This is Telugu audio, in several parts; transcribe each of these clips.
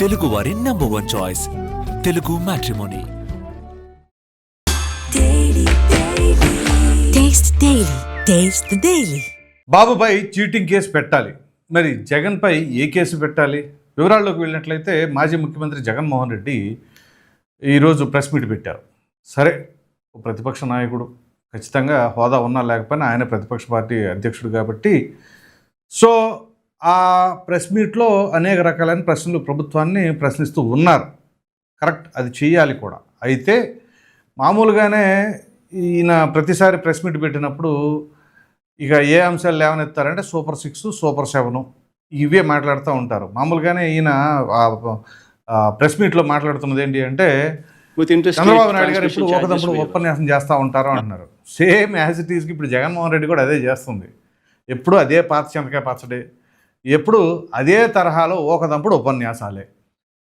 తెలుగు వారి number one choice Telugu matrimony. బాబుపై cheating case పెట్టాలి. మరి జగన్పై ఏ కేసు పెట్టాలి? వివరాల్లోకి వెళ్ళినట్లయితే మాజీ ముఖ్యమంత్రి జగన్మోహన్ రెడ్డి ఈరోజు ప్రెస్ మీట్ పెట్టారు. సరే ప్రతిపక్ష నాయకుడు ఖచ్చితంగా హోదా ఉన్నా లేకపోయినా ఆయన ప్రతిపక్ష పార్టీ అధ్యక్షుడు కాబట్టి. సో ఆ ప్రెస్ మీట్లో అనేక రకాలైన ప్రశ్నలు ప్రభుత్వాన్ని ప్రశ్నిస్తూ ఉన్నారు. కరెక్ట్ అది చేయాలి కూడా. అయితే మామూలుగానే ఈయన ప్రతిసారి ప్రెస్ మీట్ పెట్టినప్పుడు ఇక ఏ అంశాలు లేవనెత్తారంటే సూపర్ సిక్స్ సూపర్ సెవెన్ ఇవే మాట్లాడుతూ ఉంటారు. మామూలుగానే ఈయన ప్రెస్ మీట్లో మాట్లాడుతున్నది ఏంటి అంటే చంద్రబాబు నాయుడు గారు ఇప్పుడు ఒకదప్పుడు. ఉపన్యాసం చేస్తూ ఉంటారు అంటున్నారు సేమ్ యాజ్ ఇట్ ఈస్కి ఇప్పుడు జగన్మోహన్ రెడ్డి కూడా అదే చేస్తుంది. ఎప్పుడు అదే పాత చెంతకాయ పచ్చడి ఎప్పుడు అదే తరహాలో ఒకదంపుడు ఉపన్యాసాలే.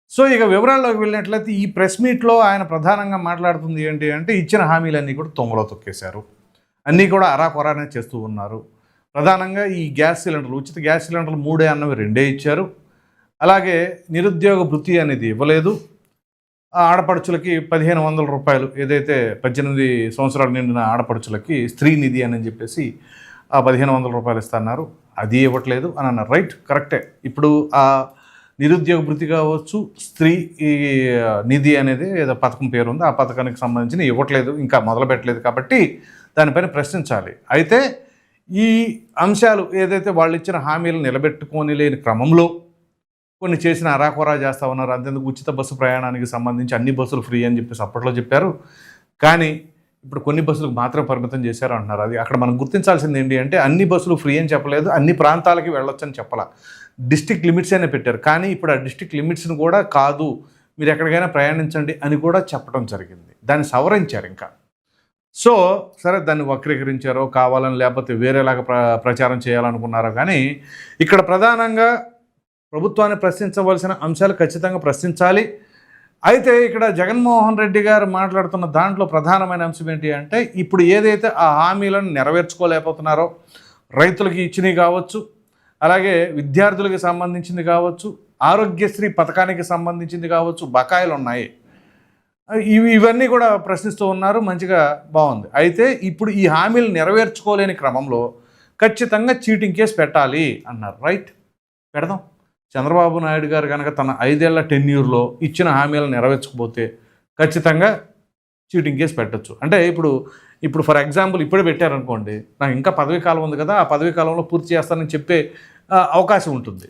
సో ఇక వివరాల్లోకి వెళ్ళినట్లయితే ఈ ప్రెస్ మీట్లో ఆయన ప్రధానంగా మాట్లాడుతుంది ఏంటి అంటే ఇచ్చిన హామీలన్నీ కూడా తొంగలో తొక్కేశారు. అన్నీ కూడా అరాకొరానే చేస్తూ ఉన్నారు. ప్రధానంగా ఈ గ్యాస్ సిలిండర్లు ఉచిత గ్యాస్ సిలిండర్లు మూడే అన్నవి రెండే ఇచ్చారు. అలాగే నిరుద్యోగ వృత్తి అనేది ఇవ్వలేదు. ఆ ఆడపడుచులకి పదిహేను వందల రూపాయలు ఏదైతే పద్దెనిమిది సంవత్సరాలు నిండిన ఆడపడుచులకి స్త్రీ నిధి అని చెప్పేసి ఆ పదిహేను వందల రూపాయలు ఇస్తున్నారు. అది ఇవ్వట్లేదు అని అన్నారు. రైట్ కరెక్టే ఇప్పుడు ఆ నిరుద్యోగ భృతి కావచ్చు స్త్రీ ఈ నిధి అనేది ఏదో పథకం పేరు ఉంది ఆ పథకానికి సంబంధించిన ఇవ్వట్లేదు ఇంకా మొదలు పెట్టలేదు కాబట్టి దానిపైన ప్రశ్నించాలి. అయితే ఈ అంశాలు ఏదైతే వాళ్ళు ఇచ్చిన హామీలు నిలబెట్టుకొని లేని క్రమంలో కొన్ని చేసిన అరాకొరా చేస్తా ఉన్నారు. అంతేందుకు ఉచిత బస్సు ప్రయాణానికి సంబంధించి అన్ని బస్సులు ఫ్రీ అని చెప్పేసి అప్పట్లో చెప్పారు. కానీ ఇప్పుడు కొన్ని బస్సులకు మాత్రం పరిమితం చేశారు అంటున్నారు అది అక్కడ మనం గుర్తించాల్సింది ఏంటి అంటే అన్ని బస్సులు ఫ్రీ అని చెప్పలేదు అన్ని ప్రాంతాలకి వెళ్ళొచ్చని చెప్పాల. డిస్టిక్ లిమిట్స్ అనే పెట్టారు. కానీ ఇప్పుడు ఆ డిస్టిక్ లిమిట్స్ని కూడా కాదు మీరు ఎక్కడికైనా ప్రయాణించండి అని కూడా చెప్పడం జరిగింది. దాన్ని సవరించారు ఇంకా. సో సరే దాన్ని వక్రీకరించారో కావాలని లేకపోతే వేరేలాగా ప్ర ప్రచారం చేయాలనుకున్నారో కానీ ఇక్కడ ప్రధానంగా ప్రభుత్వాన్ని ప్రశ్నించవలసిన అంశాలు ఖచ్చితంగా ప్రశ్నించాలి. అయితే ఇక్కడ జగన్మోహన్ రెడ్డి గారు మాట్లాడుతున్న దాంట్లో ప్రధానమైన అంశం ఏంటి అంటే ఇప్పుడు ఏదైతే ఆ హామీలను నెరవేర్చుకోలేకపోతున్నారో రైతులకి ఇచ్చినవి కావచ్చు అలాగే విద్యార్థులకి సంబంధించింది కావచ్చు ఆరోగ్యశ్రీ పథకానికి సంబంధించింది కావచ్చు బకాయిలు ఉన్నాయి. ఇవి ఇవన్నీ కూడా ప్రశ్నిస్తూ ఉన్నారు మంచిగా బాగుంది. అయితే ఇప్పుడు ఈ హామీలు నెరవేర్చుకోలేని క్రమంలో ఖచ్చితంగా చీటింగ్ కేసు పెట్టాలి అన్నారు. రైట్? పెడదాం. చంద్రబాబు నాయుడు గారు కనుక తన ఐదేళ్ళ టెన్యూర్లో ఇచ్చిన హామీలను నెరవేర్చకపోతే ఖచ్చితంగా చీటింగ్ కేసు పెట్టొచ్చు. అంటే ఇప్పుడు ఇప్పుడు ఫర్ ఎగ్జాంపుల్ ఇప్పుడే పెట్టారనుకోండి నాకు ఇంకా పదవీ కాలం ఉంది కదా ఆ పదవీ కాలంలో పూర్తి చేస్తానని చెప్పే అవకాశం ఉంటుంది.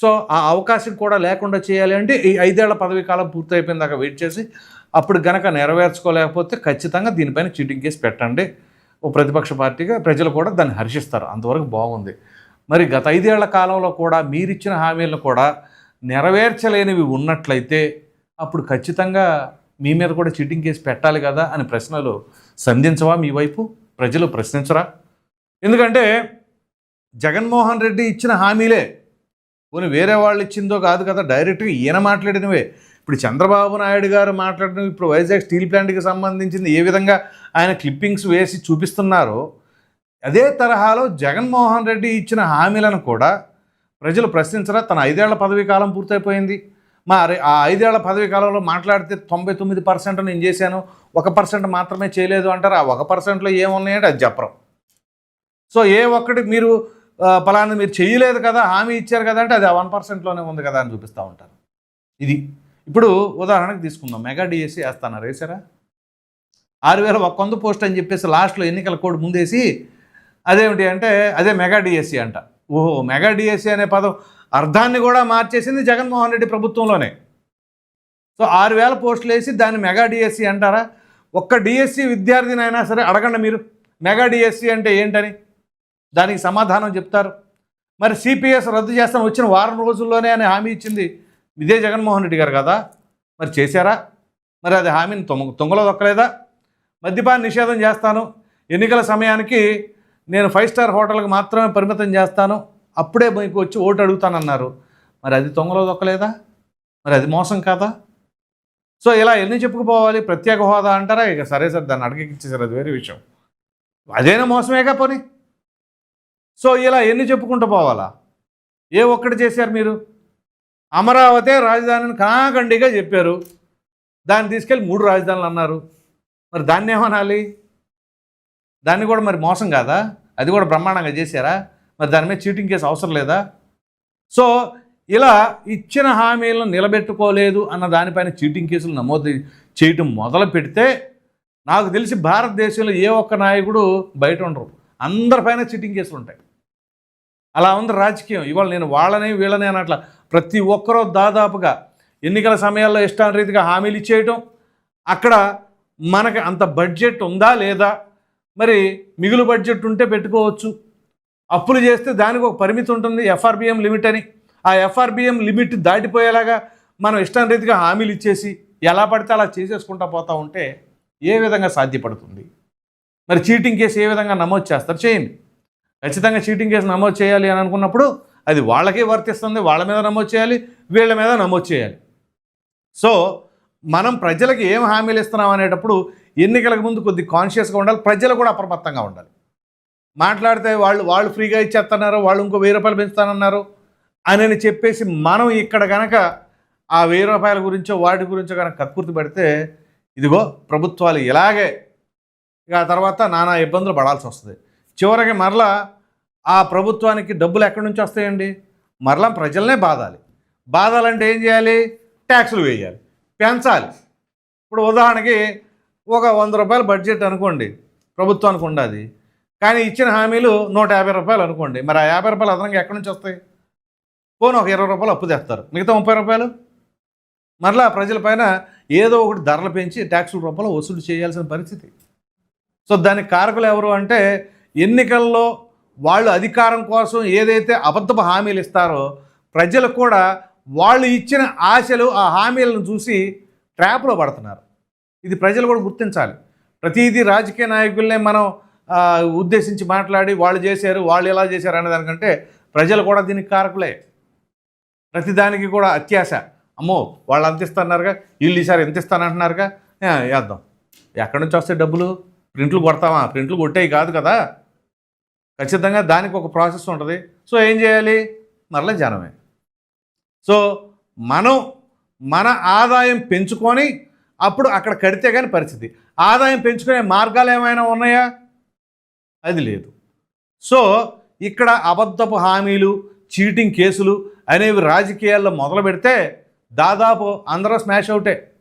సో ఆ అవకాశం కూడా లేకుండా చేయాలి అంటే ఈ ఐదేళ్ళ పదవీ కాలం పూర్తి అయిపోయిన దాకా వెయిట్ చేసి అప్పుడు గనక నెరవేర్చుకోలేకపోతే ఖచ్చితంగా దీనిపైన చీటింగ్ కేసు పెట్టండి. ఓ ప్రతిపక్ష పార్టీగా ప్రజలు కూడా దాన్ని హర్షిస్తారు. అంతవరకు బాగుంది. మరి గత ఐదేళ్ళ కాలంలో కూడా మీరిచ్చిన హామీలను కూడా నెరవేర్చలేనివి ఉన్నట్లయితే అప్పుడు ఖచ్చితంగా మీ మీద కూడా చీటింగ్ కేసు పెట్టాలి కదా అని ప్రశ్నలు సంధించవా మీ వైపు? ప్రజలు ప్రశ్నించరా? ఎందుకంటే జగన్మోహన్ రెడ్డి ఇచ్చిన హామీలే. పోనీ వేరే వాళ్ళు ఇచ్చిందో కాదు కదా డైరెక్ట్గా ఈయన మాట్లాడినవే. ఇప్పుడు చంద్రబాబు నాయుడు గారు మాట్లాడినవి ఇప్పుడు వైజాగ్ స్టీల్ ప్లాంట్కి సంబంధించింది ఏ విధంగా ఆయన క్లిప్పింగ్స్ వేసి చూపిస్తున్నారో అదే తరహాలో జగన్మోహన్ రెడ్డి ఇచ్చిన హామీలను కూడా ప్రజలు ప్రశ్నించరా? తన ఐదేళ్ళ పదవీ కాలం పూర్తయిపోయింది. మరి ఆ ఐదేళ్ళ పదవీ కాలంలో మాట్లాడితే తొంభై తొమ్మిది పర్సెంట్ నేను చేశాను ఒక పర్సెంట్ మాత్రమే చేయలేదు అంటారు? ఆ ఒక పర్సెంట్లో ఏమున్నాయంటే అది చెప్పరు. సో ఏ ఒక్కటి మీరు ఆ, మీరు చేయలేదు కదా హామీ ఇచ్చారు కదా అంటే అది ఆ వన్ పర్సెంట్లోనే ఉంది కదా అని చూపిస్తూ ఉంటారు. ఇది. ఇప్పుడు ఉదాహరణకు తీసుకుందాం. మెగా డిఎస్సి వేస్తాను? వేసారా ఆరు వేల ఒక వంద పోస్ట్ అని చెప్పేసి లాస్ట్లో ఎన్నికల కోడ్ ముందేసి అదేమిటి అంటే అదే మెగా డిఎస్సి అంట. ఓహో మెగా డిఎస్సి అనే పదం అర్థాన్ని కూడా మార్చేసింది జగన్మోహన్ రెడ్డి ప్రభుత్వంలోనే. సో ఆరు వేల పోస్టులు వేసి దాన్ని మెగా డిఎస్సి అంటారా? ఒక్క డిఎస్సి విద్యార్థినైనా సరే అడగండి మీరు. మెగా డిఎస్సి అంటే ఏంటని? దానికి సమాధానం చెప్తారు. మరి సిపిఎస్ రద్దు చేస్తాను వచ్చిన వారం రోజుల్లోనే అని హామీ ఇచ్చింది ఇదే జగన్మోహన్ రెడ్డి గారు కదా. మరి చేశారా? మరి అది హామీని తొంగ తొంగలో దొక్కలేదా మద్యపాన నిషేధం చేస్తాను. ఎన్నికల సమయానికి నేను ఫైవ్ స్టార్ హోటల్కి మాత్రమే పరిమితం చేస్తాను. అప్పుడే మీకు వచ్చి ఓటు అడుగుతానన్నారు. మరి అది తొంగలో దొక్కలేదా మరి అది మోసం కాదా? సో ఇలా ఎన్ని చెప్పుకుపోవాలి? ప్రత్యేక హోదా అంటారా? ఇక సరే సార్ దాన్ని అడగకిచ్చేసారు. అది వేరే విషయం. అదైనా మోసమేగా పోనీ? సో ఇలా ఎన్ని చెప్పుకుంటూ పోవాలా? ఏ ఒక్కటి చేశారు మీరు? అమరావతి రాజధానిని కాకండిగా చెప్పారు. దాన్ని తీసుకెళ్ళి మూడు రాజధానులు అన్నారు. మరి దాన్ని ఏమనాలి? దాన్ని కూడా మరి మోసం కాదా? అది కూడా బ్రహ్మాండంగా చేశారా? మరి దాని మీద చీటింగ్ కేసు అవసరం లేదా? సో ఇలా ఇచ్చిన హామీలను నిలబెట్టుకోలేదు అన్న దానిపైన చీటింగ్ కేసులు నమోదు చేయటం మొదలు పెడితే నాకు తెలిసి భారతదేశంలో ఏ ఒక్క నాయకుడు బయట ఉండరు. అందరిపైన చీటింగ్ కేసులు ఉంటాయి. అలా ఉంది రాజకీయం. ఇవాళ నేను వాళ్ళని వీళ్ళనే అన్నట్ల ప్రతి ఒక్కరూ దాదాపుగా ఎన్నికల సమయాల్లో ఇష్టారీతిగా హామీలు ఇచ్చేయటం. అక్కడ మనకి అంత బడ్జెట్ ఉందా లేదా? మరి మిగులు బడ్జెట్ ఉంటే పెట్టుకోవచ్చు. అప్పులు చేస్తే దానికి ఒక పరిమితి ఉంటుంది. ఎఫ్ఆర్బిఎం లిమిట్ అని. ఆ ఎఫ్ఆర్బిఎం లిమిట్ దాటిపోయేలాగా మనం ఇష్టం రీతిగా హామీలు ఇచ్చేసి ఎలా పడితే అలా చేసేసుకుంటా పోతా ఉంటే ఏ విధంగా సాధ్యపడుతుంది? మరి చీటింగ్ కేసు ఏ విధంగా నమోదు చేస్తారు? చేయండి. ఖచ్చితంగా చీటింగ్ కేసు నమోదు చేయాలి అని అనుకున్నప్పుడు అది వాళ్ళకే వర్తిస్తుంది. వాళ్ళ మీద నమోదు చేయాలి. వీళ్ళ మీద నమోదు చేయాలి. సో మనం ప్రజలకు ఏం హామీలు ఇస్తున్నాం అనేటప్పుడు ఎన్నికలకు ముందు కొద్ది కాన్షియస్గా ఉండాలి. ప్రజలు కూడా అప్రమత్తంగా ఉండాలి. మాట్లాడితే వాళ్ళు వాళ్ళు ఫ్రీగా ఇచ్చేస్తున్నారు వాళ్ళు ఇంకో వెయ్యి రూపాయలు పెంచుతానన్నారు అని చెప్పేసి మనం ఇక్కడ కనుక ఆ వెయ్యి రూపాయల గురించో వాటి గురించో కనుక కక్కుర్తి పెడితే ఇదిగో ప్రభుత్వాలు ఇలాగే ఇక ఆ తర్వాత నానా ఇబ్బందులు పడాల్సి వస్తుంది. చివరికి మరలా ఆ ప్రభుత్వానికి డబ్బులు ఎక్కడి నుంచి వస్తాయండి? మరలా ప్రజలనే బాధాలి బాధాలంటే ఏం చేయాలి? ట్యాక్సులు వేయాలి. పెంచాలి. ఇప్పుడు ఉదాహరణకి ఒక వంద రూపాయల బడ్జెట్ అనుకోండి ప్రభుత్వానికి ఉండదు. కానీ ఇచ్చిన హామీలు నూట యాభై రూపాయలు అనుకోండి మరి ఆ యాభై రూపాయలు అదనంగా ఎక్కడి నుంచి వస్తాయి? పోను ఒక ఇరవై రూపాయలు అప్పు తెస్తారు. మిగతా ముప్పై రూపాయలు? మరలా ప్రజలపైన ఏదో ఒకటి ధరలు పెంచి ట్యాక్సుల రూపంలో వసూలు చేయాల్సిన పరిస్థితి. సో దానికి కారకులు ఎవరు అంటే ఎన్నికల్లో వాళ్ళు అధికారం కోసం ఏదైతే అబద్ధపు హామీలు ఇస్తారో ప్రజలు కూడా వాళ్ళు ఇచ్చిన ఆశలు ఆ హామీలను చూసి ట్రాప్లో పడుతున్నారు. ఇది ప్రజలు కూడా గుర్తించాలి. ప్రతిదీ రాజకీయ నాయకుల్నే మనం ఉద్దేశించి మాట్లాడి వాళ్ళు చేశారు వాళ్ళు ఎలా చేశారు అనే దానికంటే ప్రజలు కూడా దీనికి కారకులే. ప్రతిదానికి కూడా అత్యాశ. అమ్మో వాళ్ళు అంత ఇస్తున్నారుగా వీళ్ళు ఈసారి ఎంత ఇస్తానంటున్నారుగా? వేద్దాం ఎక్కడి నుంచి వస్తాయి డబ్బులు? ప్రింట్లు కొడతామా ప్రింట్లు కొట్టేవి కాదు కదా. ఖచ్చితంగా దానికి ఒక ప్రాసెస్ ఉంటుంది. సో ఏం చేయాలి? మరలా జనమే. సో మనం మన ఆదాయం పెంచుకొని అప్పుడు అక్కడ కడితే కానీ పరిస్థితి. ఆదాయం పెంచుకునే మార్గాలు ఏమైనా ఉన్నాయా? అది లేదు. సో ఇక్కడ అబద్ధపు హామీలు చీటింగ్ కేసులు అనేవి రాజకీయాల్లో మొదలు పెడితే దాదాపు అందరూ స్మాష్ అవుటే.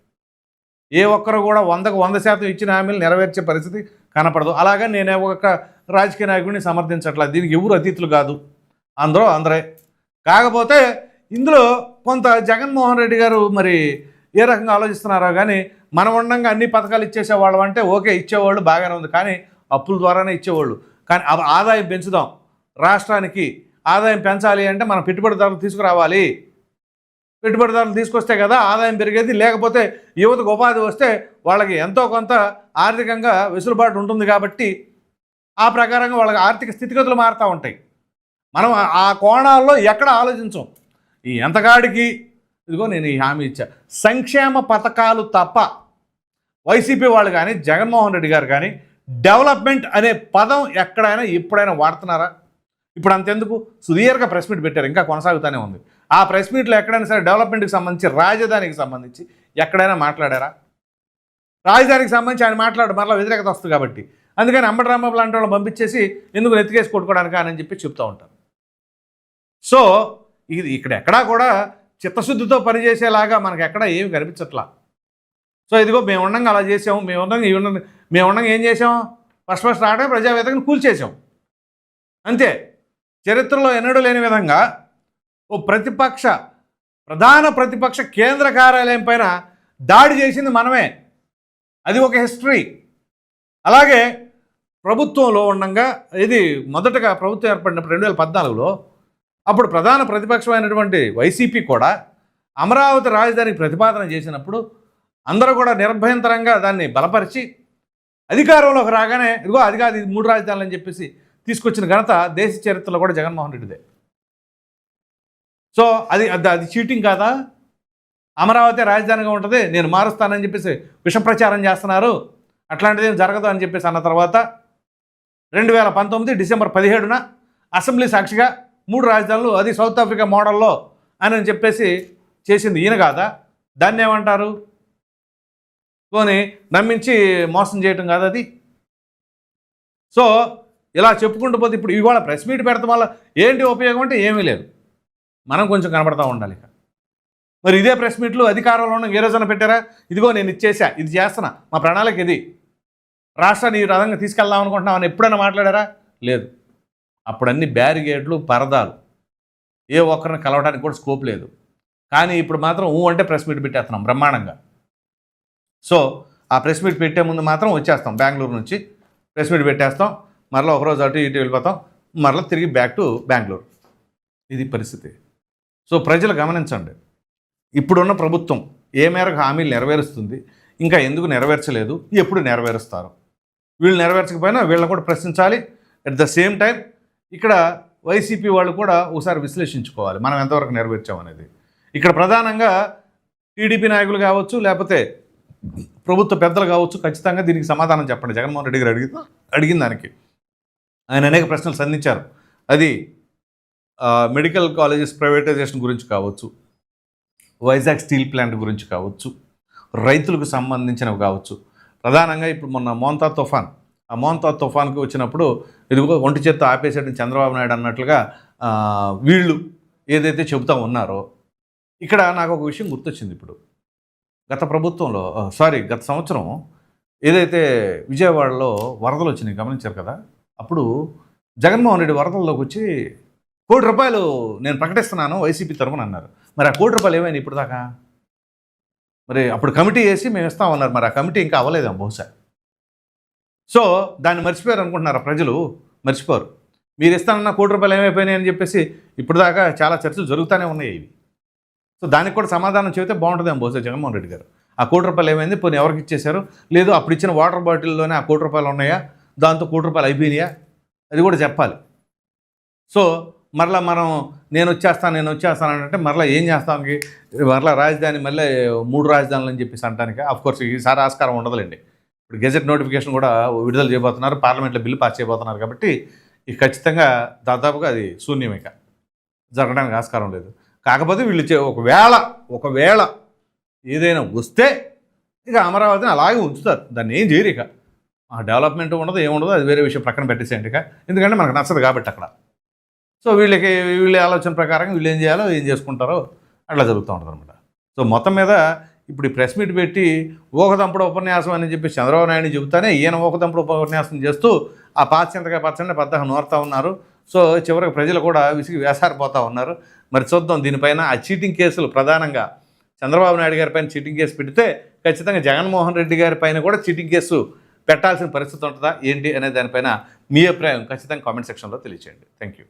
ఏ ఒక్కరు కూడా వందకు వంద శాతం ఇచ్చిన హామీలు నెరవేర్చే పరిస్థితి కనపడదు. అలాగే నేనే ఒక రాజకీయ నాయకుడిని సమర్థించట్లేదు. దీనికి ఎవరు అతిథులు కాదు. అందరూ అందరే. కాకపోతే ఇందులో కొంత జగన్మోహన్ రెడ్డి గారు మరి ఏ రకంగా ఆలోచిస్తున్నారో కానీ మనం ఉండంగా అన్ని పథకాలు ఇచ్చేసేవాళ్ళం అంటే ఓకే ఇచ్చేవాళ్ళు బాగానే ఉంది. కానీ అప్పుల ద్వారానే ఇచ్చేవాళ్ళు. కానీ ఆదాయం పెంచుదాం. రాష్ట్రానికి ఆదాయం పెంచాలి అంటే మనం పెట్టుబడిదారులు తీసుకురావాలి. పెట్టుబడిదారులు తీసుకొస్తే కదా ఆదాయం పెరిగేది. లేకపోతే యువతకు ఉపాధి వస్తే వాళ్ళకి ఎంతో కొంత ఆర్థికంగా వెసులుబాటు ఉంటుంది కాబట్టి ఆ ప్రకారంగా వాళ్ళకి ఆర్థిక స్థితిగతులు మారుతూ ఉంటాయి. మనం ఆ- ఆ కోణాల్లో ఎక్కడ ఆలోచించం. ఈ ఎంతకాడికి ఇదిగో నేను ఈ హామీ ఇచ్చా. సంక్షేమ పథకాలు తప్ప వైసీపీ వాళ్ళు కానీ జగన్మోహన్ రెడ్డి గారు కానీ డెవలప్మెంట్ అనే పదం ఎక్కడైనా ఎప్పుడైనా వాడుతున్నారా? ఇప్పుడు అంతెందుకు? సుదీర్ఘ ప్రెస్ మీట్ పెట్టారు ఇంకా కొనసాగుతూనే ఉంది. ఆ ప్రెస్ మీట్లో ఎక్కడైనా సరే డెవలప్మెంట్కి సంబంధించి రాజధానికి సంబంధించి ఎక్కడైనా మాట్లాడారా? రాజధానికి సంబంధించి ఆయన మాట్లాడు మరలా వ్యతిరేకత వస్తుంది కాబట్టి. అందుకని అంబటి రాంబాబు లాంటి వాళ్ళని పంపించేసి ఎందుకు నెత్తికేసి కొట్టుకోవడానికి అని చెప్పి చెప్తూ ఉంటారు. సో ఇది ఇక్కడ ఎక్కడా కూడా చిత్తశుద్ధితో పనిచేసేలాగా మనకు ఎక్కడ ఏమి కనిపించట్లా. సో ఇదిగో మేము ఉండంగా అలా చేసాము మేము ఉండంగా ఇవి మేము ఉండంగా ఏం చేసాం ఫస్ట్ ఫస్ట్ రావడమే ప్రజావేదికను కూల్చేసాం. అంతే. చరిత్రలో ఎన్నడూ లేని విధంగా ఓ ప్రతిపక్ష ప్రధాన ప్రతిపక్ష కేంద్ర కార్యాలయం పైన దాడి చేసింది మనమే. అది ఒక హిస్టరీ. అలాగే ప్రభుత్వంలో ఉండగా ఇది మొదటగా ప్రభుత్వం ఏర్పడినప్పుడు రెండు వేల పద్నాలుగులో అప్పుడు ప్రధాన ప్రతిపక్షమైనటువంటి వైసీపీ కూడా అమరావతి రాజధానికి ప్రతిపాదన చేసినప్పుడు అందరూ కూడా నిర్భయంతరంగా దాన్ని బలపరిచి అధికారంలోకి రాగానే ఇదిగో అది కాదు ఇది మూడు రాజధానులు అని చెప్పేసి తీసుకొచ్చిన ఘనత దేశ చరిత్రలో కూడా జగన్మోహన్ రెడ్డిదే. సో అది అది అది చీటింగ్ కాదా? అమరావతి రాజధానిగా ఉంటుంది నేను మారుస్తానని చెప్పేసి విషప్రచారం చేస్తున్నారు అట్లాంటిది ఏం జరగదు అని చెప్పేసి అన్న తర్వాత రెండు వేల పంతొమ్మిది డిసెంబర్ పదిహేడున అసెంబ్లీ సాక్షిగా మూడు రాజధానులు అది సౌత్ ఆఫ్రికా మోడల్లో అని చెప్పేసి చేసింది. ఈయన కాదా? దాన్ని ఏమంటారు? పోని నమ్మించి మోసం చేయటం కాదు అది? సో ఇలా చెప్పుకుంటూ పోతే ఇప్పుడు ఇవాళ ప్రెస్ మీట్ పెడతాం వల్ల ఏంటి ఉపయోగం అంటే ఏమీ లేదు. మనం కొంచెం కనబడతా ఉండాలి మరి ఇదే ప్రెస్ మీట్లు అధికారంలో ఉన్న ఏ రోజున పెట్టారా? ఇదిగో నేను ఇచ్చేసా ఇది చేస్తున్నా. మా ప్రణాళిక ఇది. రాష్ట్రాన్ని ఈ రకంగా తీసుకెళ్దాం అనుకుంటున్నామని ఎప్పుడైనా మాట్లాడారా? లేదు. అప్పుడు అన్ని బ్యారిగేట్లు పరదాలు. ఏ ఒక్కరిని కలవడానికి కూడా స్కోప్ లేదు. కానీ ఇప్పుడు మాత్రం ఊ అంటే ప్రెస్ మీట్ పెట్టేస్తున్నాం బ్రహ్మాండంగా. సో ఆ ప్రెస్ మీట్ పెట్టే ముందు మాత్రం వచ్చేస్తాం బెంగళూరు నుంచి. ప్రెస్ మీట్ పెట్టేస్తాం. మరలా ఒకరోజు అటు ఇటు వెళ్ళిపోతాం. మరలా తిరిగి బ్యాక్ టు బెంగళూరు. ఇది పరిస్థితి. సో ప్రజలు గమనించండి. ఇప్పుడున్న ప్రభుత్వం ఏ మేరకు హామీలు నెరవేరుస్తుంది? ఇంకా ఎందుకు నెరవేర్చలేదు? ఎప్పుడు నెరవేరుస్తారు? వీళ్ళు నెరవేర్చకపోయినా వీళ్ళని కూడా ప్రశ్నించాలి. అట్ ద సేమ్ టైం ఇక్కడ వైసీపీ వాళ్ళు కూడా ఒకసారి విశ్లేషించుకోవాలి. మనం ఎంతవరకు నెరవేర్చామనేది ఇక్కడ ప్రధానంగా టీడీపీ నాయకులు కావచ్చు లేకపోతే ప్రభుత్వ పెద్దలు కావచ్చు ఖచ్చితంగా దీనికి సమాధానం చెప్పండి. జగన్మోహన్ రెడ్డి గారు అడిగి అడిగిన దానికి. ఆయన అనేక ప్రశ్నలు సంధించారు. అది మెడికల్ కాలేజెస్ ప్రైవేటైజేషన్ గురించి కావచ్చు వైజాగ్ స్టీల్ ప్లాంట్ గురించి కావచ్చు రైతులకు సంబంధించినవి కావచ్చు. ప్రధానంగా ఇప్పుడు మొన్న మోంతా తుఫాన్. ఆ మోంతా తుఫాన్కి వచ్చినప్పుడు ఇదిగో ఒంటి చేత్తో ఆపేసాడని చంద్రబాబు నాయుడు అన్నట్లుగా వీళ్ళు ఏదైతే చెబుతా ఉన్నారో ఇక్కడ నాకు ఒక విషయం గుర్తొచ్చింది ఇప్పుడు. గత ప్రభుత్వంలో సారీ గత సంవత్సరం ఏదైతే విజయవాడలో వరదలు వచ్చినాయి గమనించారు కదా? అప్పుడు జగన్మోహన్ రెడ్డి వరదల్లోకి వచ్చి కోటి రూపాయలు నేను ప్రకటిస్తున్నాను వైసీపీ తరఫున అన్నారు. మరి ఆ కోటి రూపాయలు ఏమైనా ఇప్పుడు దాకా మరి అప్పుడు కమిటీ వేసి మేము ఇస్తామన్నారు. మరి ఆ కమిటీ ఇంకా అవ్వలేదా బహుశా. సో దాన్ని మర్చిపోయారు అనుకుంటున్నారా ప్రజలు? మర్చిపోరు. మీరు ఇస్తానన్న కోటి రూపాయలు ఏమైపోయినాయి అని చెప్పేసి ఇప్పుడు దాకా చాలా చర్చలు జరుగుతూనే ఉన్నాయి ఇవి. సో దానికి కూడా సమాధానం చెబితే బాగుంటుందేమో బహుశా జగన్మోహన్ రెడ్డి గారు. ఆ కోటి రూపాయలు ఏమైంది? పోనీ ఎవరికి ఇచ్చేశారు? లేదు అప్పుడు ఇచ్చిన వాటర్ బాటిల్లోనే ఆ కోటి రూపాయలు ఉన్నాయా? దాంతో కోటి రూపాయలు అయిపోయినాయా? అది కూడా చెప్పాలి. సో మరలా మనం నేను వచ్చేస్తాను నేను వచ్చేస్తాను అంటే మరలా ఏం చేస్తాం? మరలా రాజధాని మళ్ళీ మూడు రాజధానులు అని చెప్పేసి అంటానికి అఫ్కోర్స్ ఈసారి ఆస్కారం ఉండదులేండి. ఇప్పుడు గెజెట్ నోటిఫికేషన్ కూడా విడుదల చేయబోతున్నారు పార్లమెంట్లో బిల్లు పాస్ చేయబోతున్నారు కాబట్టి ఇది ఖచ్చితంగా దాదాపుగా అది శూన్యం ఇక. జరగడానికి ఆస్కారం లేదు. కాకపోతే వీళ్ళు చే- ఒకవేళ ఒకవేళ ఏదైనా వస్తే ఇక అమరావతిని అలాగే ఉంచుతారు. దాన్ని ఏం చేయరు ఇక. ఆ డెవలప్మెంట్ ఉండదు ఏముండదు అది వేరే విషయం పక్కన పెట్టేసేయండి ఇక. ఎందుకంటే మనకు నచ్చదు కాబట్టి అక్కడ. సో వీళ్ళకి వీళ్ళ ఆలోచన ప్రకారం వీళ్ళు ఏం చేయాలో ఏం చేసుకుంటారో అట్లా జరుగుతూ ఉంటుంది అనమాట సో మొత్తం మీద ఇప్పుడు ఈ ప్రెస్ మీట్ పెట్టి ఊకదంపుడు ఉపన్యాసం అని చెప్పి చంద్రబాబు నాయుడు చెబుతానే ఈయన ఊకదంపుడు ఉపన్యాసం చేస్తూ ఆ పాశ్చంతగా పచ్చండి పెద్దగా నోరుతూ ఉన్నారు. సో చివరికి ప్రజలు కూడా విసిగి వేసారిపోతూ ఉన్నారు. మరి చూద్దాం దీనిపైన ఆ చీటింగ్ కేసులు ప్రధానంగా చంద్రబాబు నాయుడు గారి పైన చీటింగ్ కేసు పెడితే ఖచ్చితంగా జగన్మోహన్ రెడ్డి గారి పైన కూడా చీటింగ్ కేసు పెట్టాల్సిన పరిస్థితి ఉంటుందా? ఏంటి? అనే దానిపైన మీ అభిప్రాయం ఖచ్చితంగా కామెంట్ సెక్షన్లో తెలియచేయండి. Thank you